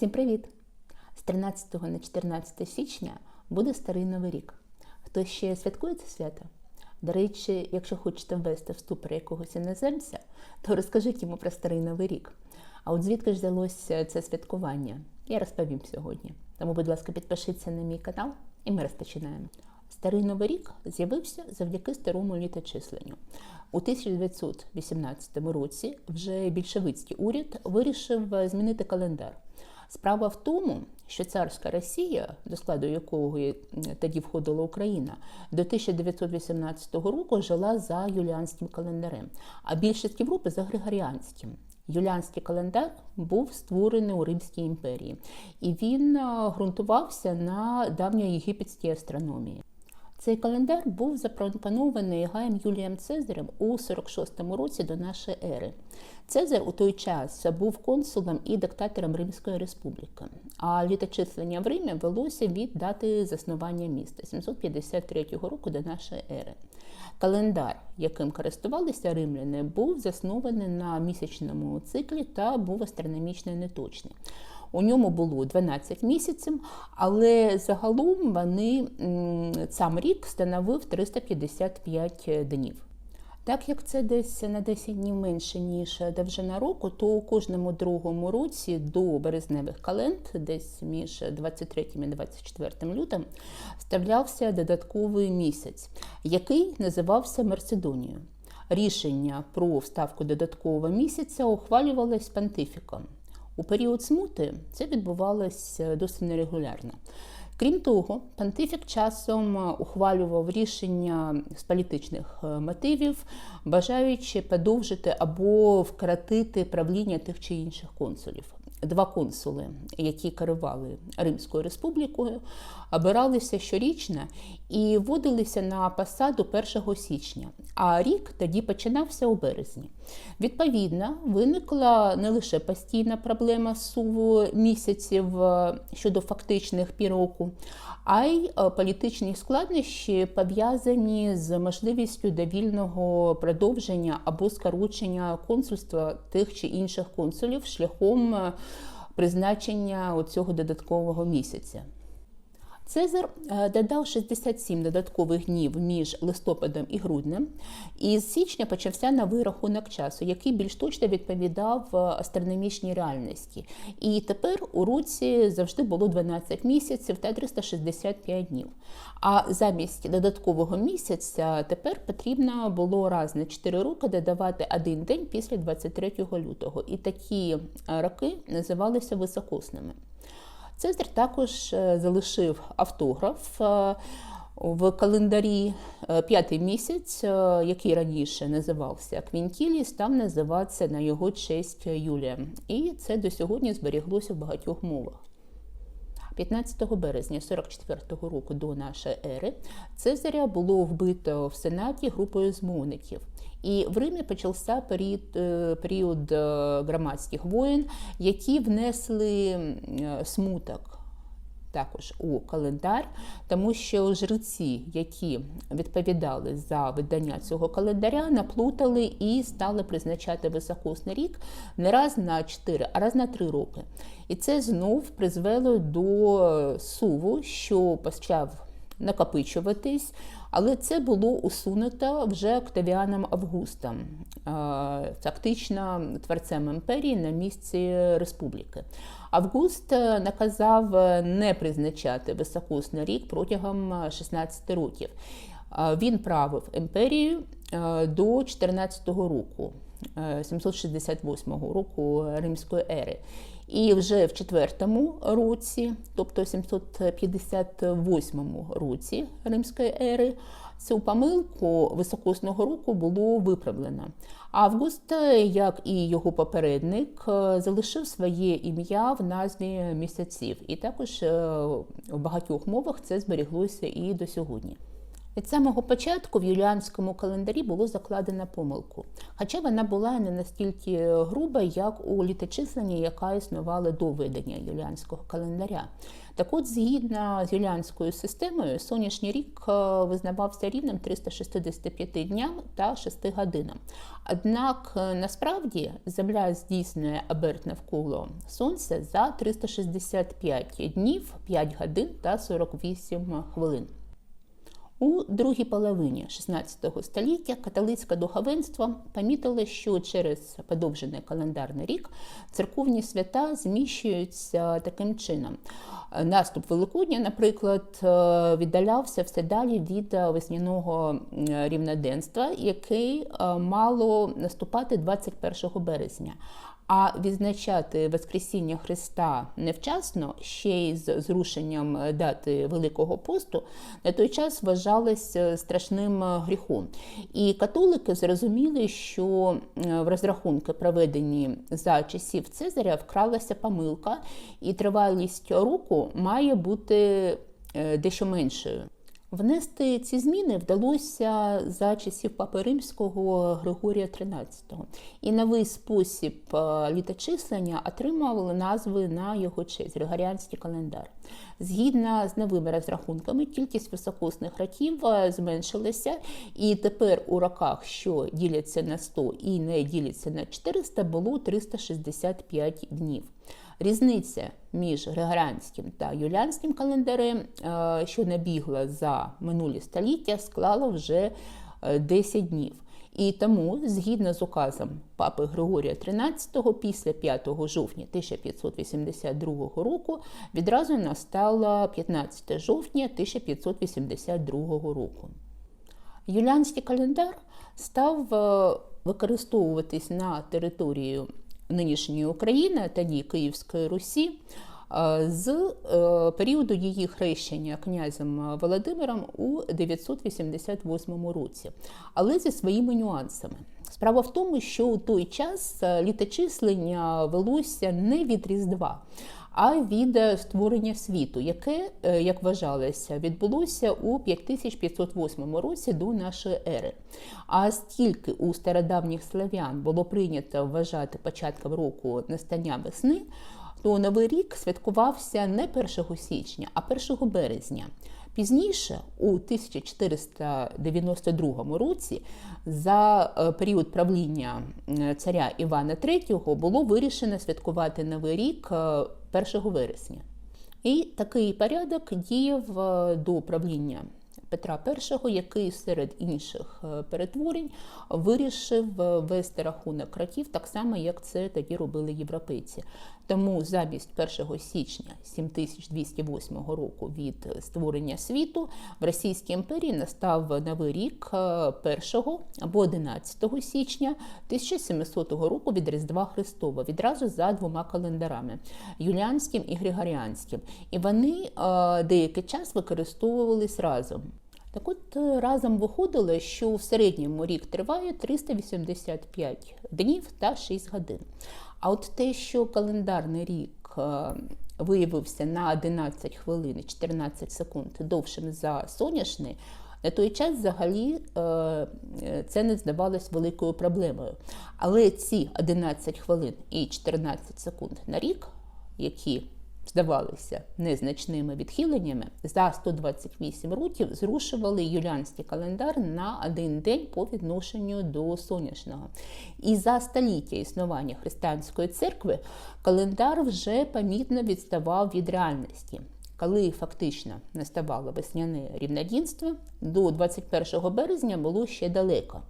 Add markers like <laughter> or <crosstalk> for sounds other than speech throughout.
Всім привіт! З 13 на 14 січня буде старий новий рік. Хто ще святкує це свято? До речі, якщо хочете ввести в ступор якогось іноземця, то розкажіть йому про старий новий рік. А от звідки ж взялося це святкування? Я розповім сьогодні. Тому, будь ласка, підпишіться на мій канал, і ми розпочинаємо. Старий новий рік з'явився завдяки старому літочисленню. У 1918 році вже більшовицький уряд вирішив змінити календар. Справа в тому, що царська Росія, до складу якої тоді входила Україна, до 1918 року жила за юліанським календарем, а більшість Європи за Григоріанським. Юліанський календар був створений у Римській імперії, і він ґрунтувався на давньоєгипетській астрономії. Цей календар був запропонований Гаєм Юлієм Цезарем у 46-му році до нашої ери. Цезар у той час був консулом і диктатором Римської республіки, а літочислення в Римі велося від дати заснування міста 753 року до нашої ери. Календар, яким користувалися римляни, був заснований на місячному циклі та був астрономічно неточний. У ньому було 12 місяців, але загалом вони сам рік становив 355 днів. Так як це десь на 10 днів менше, ніж довжина року, то у кожному другому році до березневих календ, десь між 23 і 24 лютим, вставлявся додатковий місяць, який називався Мерседонією. Рішення про вставку додаткового місяця ухвалювалось понтифіком. У період смути це відбувалося досить нерегулярно. Крім того, понтифік часом ухвалював рішення з політичних мотивів, бажаючи подовжити або вкратити правління тих чи інших консулів. Два консули, які керували Римською республікою, обиралися щорічно і вводилися на посаду 1 січня, а рік тоді починався у березні. Відповідно, виникла не лише постійна проблема суву місяців щодо фактичних пір року, а й політичні складнощі пов'язані з можливістю довільного продовження або скорочення консульства тих чи інших консулів шляхом призначення цього додаткового місяця. Цезар додав 67 додаткових днів між листопадом і груднем, і з січня почався новий рахунок часу, який більш точно відповідав астрономічній реальності. І тепер у році завжди було 12 місяців та 365 днів. А замість додаткового місяця тепер потрібно було раз на 4 роки додавати один день після 23 лютого. І такі роки називалися високосними. Цезар також залишив автограф в календарі п'ятий місяць, який раніше називався Квінтілій, став називатися на його честь Юлія. І це до сьогодні зберіглося в багатьох мовах. 15 березня 44-го року до нашої ери Цезаря було вбито в Сенаті групою змовників. І в Римі почався період, період громадських воєн, які внесли смуток. Також у календар, тому що жреці, які відповідали за видання цього календаря, наплутали і стали призначати високосний рік не раз на 4, а раз на 3 роки. І це знов призвело до суву, що почав накопичуватись, але це було усунуто вже Октавіаном Августом, фактично творцем імперії на місці республіки. Август наказав не призначати високосний рік протягом 16 років. Він правив імперією до 14-го року, 768 року Римської ери. І вже в четвертому році, тобто 758 році Римської ери, цю помилку високосного року було виправлено. Август, як і його попередник, залишив своє ім'я в назві місяців, і також в багатьох мовах це зберіглося і до сьогодні. Від самого початку в юліанському календарі було закладено помилку, хоча вона була не настільки груба, як у літочисленні, яка існувала до введення юліанського календаря. Так от, згідно з юліанською системою, сонячний рік е, визнавався рівним 365 дням та 6 годинам. Однак е, насправді Земля здійснює оберт навколо Сонця за 365 днів, 5 годин та 48 хвилин. У другій половині XVI століття католицьке духовенство помітило, що через подовжений календарний рік церковні свята зміщуються таким чином. Наступ Великодня, наприклад, віддалявся все далі від весняного рівноденства, який мало наступати 21 березня. А відзначати Воскресіння Христа невчасно, ще й з зрушенням дати Великого посту, на той час вважалось страшним гріхом. І католики зрозуміли, що в розрахунки, проведені за часів Цезаря, вкралася помилка, і тривалість року має бути е, дещо меншою. Внести ці зміни вдалося за часів Папи Римського Григорія XIII. І новий спосіб е, літочислення отримав назви на його честь Григоріанський календар. Згідно з новими розрахунками, кількість високосних років е, зменшилася, і тепер у роках, що діляться на 100 і не діляться на 400, було 365 днів. Різниця між Григоріанським та Юліанським календарем, е, що набігла за минулі століття, склала вже 10 е, днів. І тому, згідно з указом папи Григорія XIII, після 5 жовтня 1582 року відразу настало 15 жовтня 1582 року. Юліанський календар став е, використовуватись на територію нинішньої України, тоді Київської Русі. Е, з е, періоду її хрещення князем Володимиром у 988 році, але зі своїми нюансами. Справа в тому, що у той час е, літочислення велося не від Різдва, а від створення світу, яке, як вважалося, відбулося у 5508 році до нашої ери. А стільки у стародавніх славян було прийнято вважати початком року настання весни то Новий рік святкувався не 1 січня, а 1 березня. Пізніше, у 1492 році, за е, період правління царя Івана III було вирішено святкувати Новий рік 1 е, вересня. І такий порядок діяв е, до правління Петра І, який серед інших перетворень вирішив вести рахунок років, так само, як це тоді робили європейці. Тому замість 1 січня 7208 року від створення світу в Російській імперії настав новий рік 1 е, або 11 січня 1700 року від Різдва Христова, відразу за двома календарами юліанським і григоріанським. І вони деякий час використовувались разом. Так от е, разом виходило, що в середньому рік триває 385 днів та 6 годин. А от те, що календарний рік е, виявився на 11 хвилин 14 секунд довшим за соняшний, на той час взагалі е, це не здавалось великою проблемою. Але ці 11 хвилин і 14 секунд на рік, які здавалися незначними відхиленнями, за 128 років зрушували юліанський календар на один день по відношенню до сонячного. І за століття існування християнської церкви календар вже помітно відставав від реальності. Коли фактично наставало весняне рівнодінство, до 21 березня було ще далеко.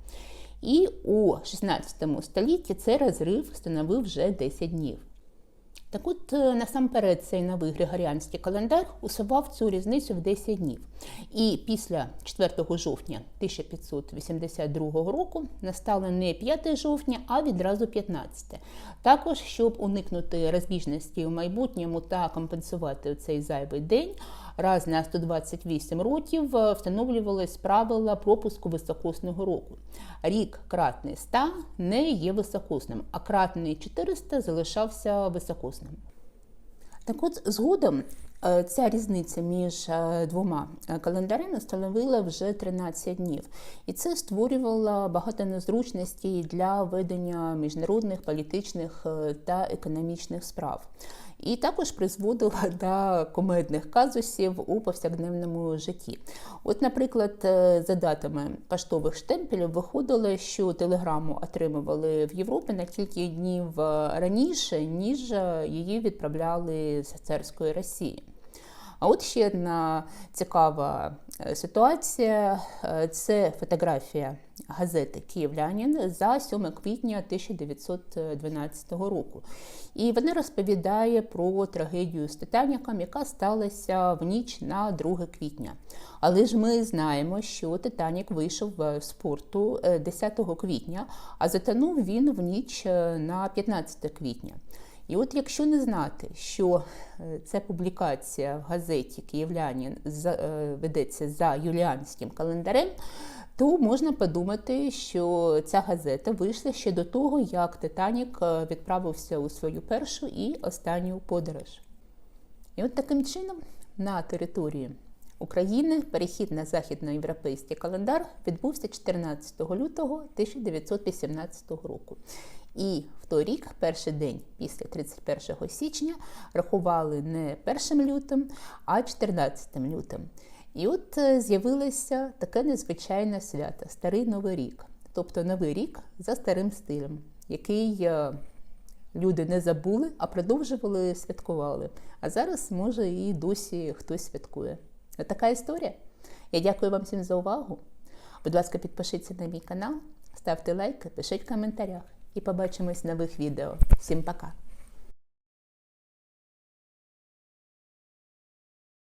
І у 16 столітті цей розрив становив вже 10 днів. Так от е, насамперед цей новий Григоріанський календар усував цю різницю в 10 днів. І після 4 жовтня 1582 року настало не 5 жовтня, а відразу 15. Також, щоб уникнути розбіжності в майбутньому та компенсувати цей зайвий день, раз на 128 років е, встановлювалось правила пропуску високосного року. Рік кратний 100 не є високосним, а кратний 400 залишався високосним. Так от згодом Ця різниця між е, двома е, календарями становила вже 13 днів, і це створювало багато незручностей для ведення міжнародних політичних е, та економічних справ. І також призводило <laughs> до комедних казусів у повсякденному житті. От, наприклад, е, за датами поштових штемпелів виходило, що телеграму отримували в Європі на кілька днів е, раніше, ніж е, її відправляли з царської Росії. А от ще одна цікава е, ситуація е, це фотографія газети Київлянин за 7 квітня 1912 року. І вона розповідає про трагедію з Титаніком, яка сталася в ніч на 2 квітня. Але ж ми знаємо, що Титанік вийшов з порту е, 10 квітня, а затонув він в ніч е, на 15 квітня. І от якщо не знати, що е, ця публікація в газеті Київлянин за- е, ведеться за юліанським календарем, то можна подумати, що ця газета вийшла ще до того, як Титанік е, відправився у свою першу і останню подорож. І от таким чином на території України перехід на західноєвропейський календар відбувся 14 лютого 1918 року. І в той рік, перший день після 31 січня, рахували не 1 лютим, а 14 лютим. І от е, з'явилося таке незвичайне свято Старий Новий рік, тобто Новий рік за старим стилем, який е, люди не забули, а продовжували святкували. А зараз, може, і досі хтось святкує. От така історія. Я дякую вам всім за увагу. Будь ласка, підпишіться на мій канал, ставте лайки, пишіть в коментарях і побачимось в нових відео. Всім пока!